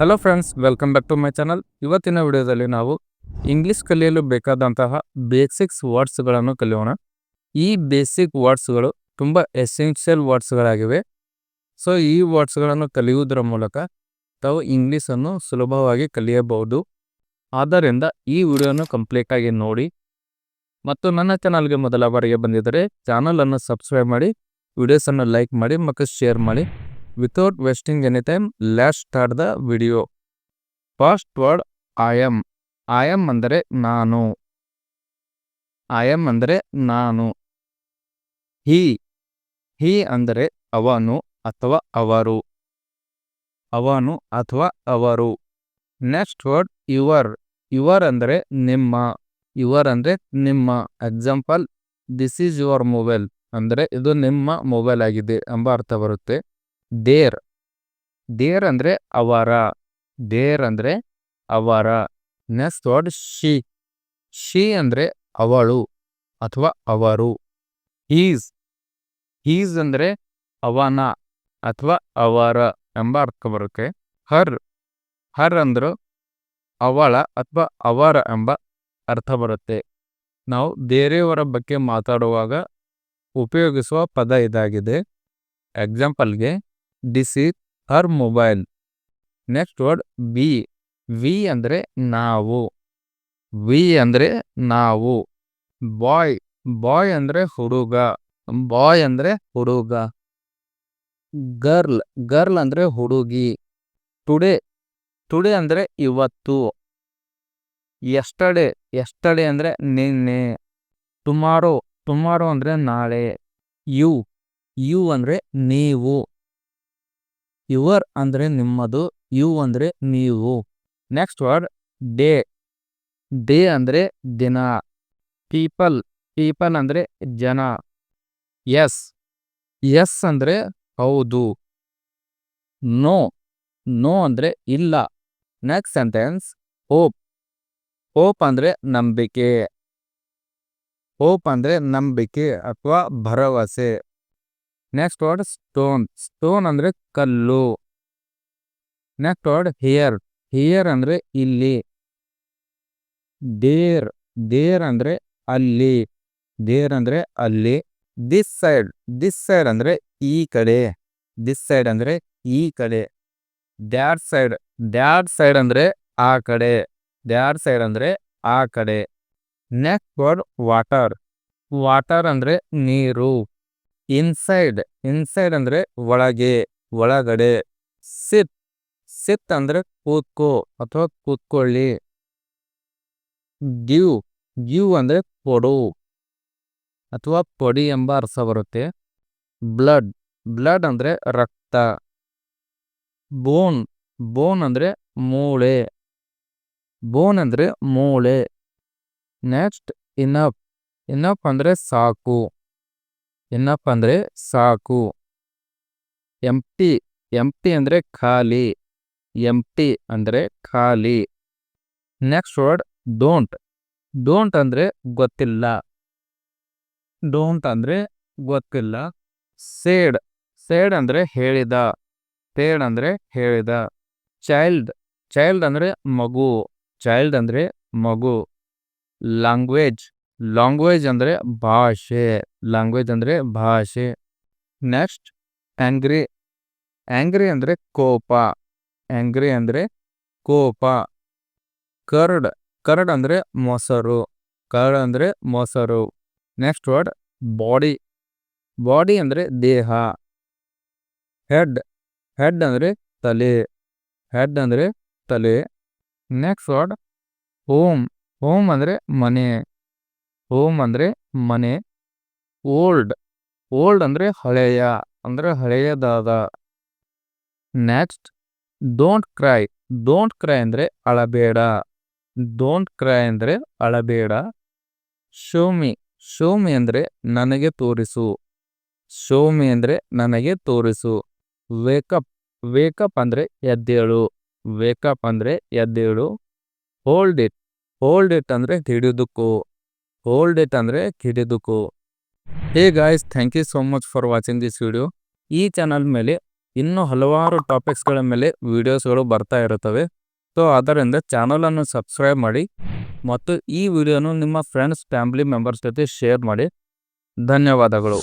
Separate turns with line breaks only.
Hello friends welcome back to my channel ಇವತ್ತಿನ ವಿಡಿಯೋದಲ್ಲಿ ನಾವು ಇಂಗ್ಲೀಷ್ ಕಲಿಯಲು ಬೇಕಾದಂತಹ ಬೇಸಿಕ್ಸ್ ವರ್ಡ್ಸ್ಗಳನ್ನು ಕಲಿಯೋಣ. ಈ ಬೇಸಿಕ್ ವರ್ಡ್ಸ್ಗಳು ತುಂಬ ಎಸೆನ್ಷಿಯಲ್ ವರ್ಡ್ಸ್ಗಳಾಗಿವೆ ಸೊ ಈ ವರ್ಡ್ಸ್ಗಳನ್ನು ಕಲಿಯುವುದರ ಮೂಲಕ ತಾವು ಇಂಗ್ಲೀಷನ್ನು ಸುಲಭವಾಗಿ ಕಲಿಯಬಹುದು. ಆದ್ದರಿಂದ ಈ ವಿಡಿಯೋನ ಕಂಪ್ಲೀಟಾಗಿ ನೋಡಿ. ಮತ್ತು ನನ್ನ ಚಾನಲ್ಗೆ ಮೊದಲ ಬಾರಿಗೆ ಬಂದಿದ್ದರೆ ಚಾನಲನ್ನು ಸಬ್ಸ್ಕ್ರೈಬ್ ಮಾಡಿ ವಿಡಿಯೋಸನ್ನು ಲೈಕ್ ಮಾಡಿ, ಮತ್ತು ಶೇರ್ ಮಾಡಿ. Without wasting any time let start the video first word I am I am ಅಂದರೆ ನಾನು. ಐ ಎಂ ಅಂದರೆ ನಾನು. ಹಿ ಹಿ ಅಂದರೆ ಅವನು ಅಥವಾ ಅವರು. ಅವನು ಅಥವಾ ಅವರು. ನೆಕ್ಸ್ಟ್ ವರ್ಡ್ ಯುವರ್ ಯುವರ್ ಅಂದರೆ ನಿಮ್ಮ. ಯುವರ್ ಅಂದರೆ ನಿಮ್ಮ. Example this is your mobile ಅಂದರೆ ಇದು ನಿಮ್ಮ ಮೊಬೈಲ್ ಆಗಿದೆ ಎಂಬ ಅರ್ಥ ಬರುತ್ತೆ. ದೇರ್. ದೇರ್ ಅಂದರೆ ಅವರ. ದೇರ್ ಅಂದರೆ ಅವರ. Next word she. ಶಿ ಅಂದರೆ ಅವಳು ಅಥವಾ ಅವರು. ಹೀಸ್. ಹೀಸ್ ಅಂದರೆ ಅವನ ಅಥವಾ ಅವರ ಎಂಬ ಅರ್ಥ ಬರುತ್ತೆ. ಹರ್. ಹರ್ ಅಂದ್ರೆ ಅವಳ ಅಥವಾ ಅವರ ಎಂಬ ಅರ್ಥ ಬರುತ್ತೆ. ನಾವು ಬೇರೆಯವರ ಬಗ್ಗೆ ಮಾತಾಡುವಾಗ ಉಪಯೋಗಿಸುವ ಪದ ಇದಾಗಿದೆ. ಎಕ್ಸಾಂಪಲ್ಗೆ this is her mobile next word we we ಅಂದರೆ ನಾವು. ವಿ ಅಂದರೆ ನಾವು. ಬಾಯ್ ಬಾಯ್ ಅಂದರೆ ಹುಡುಗ. ಬಾಯ್ ಅಂದರೆ ಹುಡುಗ. ಗರ್ಲ್ ಗರ್ಲ್ ಅಂದರೆ ಹುಡುಗಿ. ಟುಡೇ ಟುಡೇ ಅಂದರೆ ಇವತ್ತು. ಎಸ್ಟರ್ಡೇ ಎಸ್ಟರ್ಡೇ ಅಂದರೆ ನಿನ್ನೆ. ಟುಮಾರೋ ಟುಮಾರೋ ಅಂದರೆ ನಾಳೆ. ಯು ಯು ಅಂದರೆ ನೀವು. ಯುವರ್ ಅಂದರೆ ನಿಮ್ಮದು, ಯು ಅಂದರೆ ನೀವು. Next word, day. ಡೇ ಅಂದರೆ ದಿನ. ಪೀಪಲ್ ಪೀಪಲ್ ಅಂದರೆ ಜನ. ಎಸ್. ಎಸ್ ಅಂದರೆ ಹೌದು. ನೋ. ನೋ ಅಂದರೆ ಇಲ್ಲ. Next sentence, hope. ಹೋಪ್ ಅಂದರೆ ನಂಬಿಕೆ. ಹೋಪ್ ಅಂದರೆ ನಂಬಿಕೆ ಅಥವಾ ಭರವಸೆ. ನೆಕ್ಸ್ಟ್ ವರ್ಡ್ ಸ್ಟೋನ್ ಸ್ಟೋನ್ ಅಂದ್ರೆ ಕಲ್ಲು. ನೆಕ್ಸ್ಟ್ ವರ್ಡ್ ಹಿಯರ್ ಹಿಯರ್ ಅಂದ್ರೆ ಇಲ್ಲಿ. ದೇರ್ ದೇರ್ ಅಂದ್ರೆ ಅಲ್ಲಿ. ದೇರ್ ಅಂದ್ರೆ ಅಲ್ಲಿ. ದಿಸ್ ಸೈಡ್ ದಿಸ್ ಸೈಡ್ ಅಂದ್ರೆ ಈ ಕಡೆ. ದಿಸ್ ಸೈಡ್ ಅಂದ್ರೆ ಈ ಕಡೆ. ದ್ಯಾರ್ ಸೈಡ್ ದ್ಯಾರ್ ಸೈಡ್ ಅಂದ್ರೆ ಆ ಕಡೆ. ದ್ಯಾರ್ ಸೈಡ್ ಅಂದ್ರೆ ಆ ಕಡೆ. ನೆಕ್ಸ್ಟ್ ವರ್ಡ್ ವಾಟರ್ ವಾಟರ್ ಅಂದ್ರೆ ನೀರು. ಇನ್ಸೈಡ್ ಇನ್ಸೈಡ್ ಅಂದರೆ ಒಳಗೆ, ಒಳಗಡೆ. ಸಿತ್ ಸಿತ್ ಅಂದರೆ ಕೂತ್ಕೋ ಅಥವಾ ಕೂತ್ಕೊಳ್ಳಿ. ಗಿವ್ ಗಿವ್ ಅಂದರೆ ಕೊಡು ಅಥವಾ ಪೊಡಿ ಎಂಬ ಅರ್ಥ ಬರುತ್ತೆ. ಬ್ಲಡ್ ಬ್ಲಡ್ ಅಂದರೆ ರಕ್ತ. ಬೋನ್ ಬೋನ್ ಅಂದರೆ ಮೂಳೆ. ಬೋನ್ ಅಂದರೆ ಮೂಳೆ. ನೆಕ್ಸ್ಟ್ ಇನಫ್ ಇನಫ್ ಅಂದರೆ ಸಾಕು. ಇನಪ್ ಅಂದರೆ ಸಾಕು. ಎಂಟಿ ಎಂಟಿ ಅಂದರೆ ಖಾಲಿ. ಎಂಟಿ ಅಂದರೆ ಖಾಲಿ. ನೆಕ್ಸ್ಟ್ ವರ್ಡ್ ಡೋಂಟ್ ಡೋಂಟ್ ಅಂದರೆ ಗೊತ್ತಿಲ್ಲ. ಡೋಂಟ್ ಅಂದರೆ ಗೊತ್ತಿಲ್ಲ. ಸೇಡ್ ಸೇಡ್ ಅಂದರೆ ಹೇಳಿದ. ಸೇಡ್ ಅಂದರೆ ಹೇಳಿದ. ಚೈಲ್ಡ್ ಚೈಲ್ಡ್ ಅಂದರೆ ಮಗು. ಚೈಲ್ಡ್ ಅಂದರೆ ಮಗು. ಲ್ಯಾಂಗ್ವೇಜ್ ಲ್ಯಾಂಗ್ವೇಜ್ ಅಂದರೆ ಭಾಷೆ. ಲ್ಯಾಂಗ್ವೇಜ್ ಅಂದರೆ ಭಾಷೆ. ನೆಕ್ಸ್ಟ್ ಆ್ಯಂಗ್ರಿ ಆ್ಯಂಗ್ರಿ ಅಂದರೆ ಕೋಪ. ಆ್ಯಂಗ್ರಿ ಅಂದರೆ ಕೋಪ. ಕರ್ಡ್ ಕರ್ಡ್ ಅಂದರೆ ಮೊಸರು. ಕರ್ಡ್ ಅಂದರೆ ಮೊಸರು. ನೆಕ್ಸ್ಟ್ ವರ್ಡ್ ಬಾಡಿ ಬಾಡಿ ಅಂದರೆ ದೇಹ. ಹೆಡ್ ಹೆಡ್ ಅಂದರೆ ತಲೆ. ಹೆಡ್ ಅಂದರೆ ತಲೆ. ನೆಕ್ಸ್ಟ್ ವರ್ಡ್ ಹೋಮ್ ಹೋಮ್ ಅಂದರೆ ಮನೆ. ಹೋಮ್ ಅಂದರೆ ಮನೆ ಓಲ್ಡ್ ಓಲ್ಡ್ ಅಂದರೆ ಹಳೆಯ, ಅಂದರೆ ಹಳೆಯದಾದ. Next don't cry don't cry ಅಂದರೆ ಅಳಬೇಡ ಡೋಂಟ್ ಕ್ರೈ ಅಂದರೆ ಅಳಬೇಡ. ಶೋಮಿ ಶೋಮಿ ಅಂದರೆ ನನಗೆ ತೋರಿಸು. ಶೋಮಿ ಅಂದರೆ ನನಗೆ ತೋರಿಸು. ವೇಕಪ್ ವೇಕಪ್ ಅಂದರೆ ಎದ್ದೇಳು ವೇಕಪ್ ಅಂದರೆ ಎದ್ದೇಳು. ಹೋಲ್ಡ್ ಇಟ್ ಹೋಲ್ಡ್ ಇಟ್ ಅಂದರೆ ಹಿಡಿದುಕೋ. ಹೋಲ್ಡ್ ಇಟ್ ಅಂದರೆ ಕಿಡಿದುಕು hey guys thank you so much for watching this video ಈ ಚಾನಲ್ ಮೇಲೆ ಇನ್ನೂ ಹಲವಾರು ಟಾಪಿಕ್ಸ್ಗಳ ಮೇಲೆ ವೀಡಿಯೋಸ್ಗಳು ಬರ್ತಾ ಇರುತ್ತವೆ. ಸೊ ಅದರಿಂದ ಚಾನಲನ್ನು ಸಬ್ಸ್ಕ್ರೈಬ್ ಮಾಡಿ ಮತ್ತು ಈ ವಿಡಿಯೋನು ನಿಮ್ಮ ಫ್ರೆಂಡ್ಸ್ ಫ್ಯಾಮಿಲಿ ಮೆಂಬರ್ಸ್ ಜೊತೆ ಶೇರ್ ಮಾಡಿ. ಧನ್ಯವಾದಗಳು.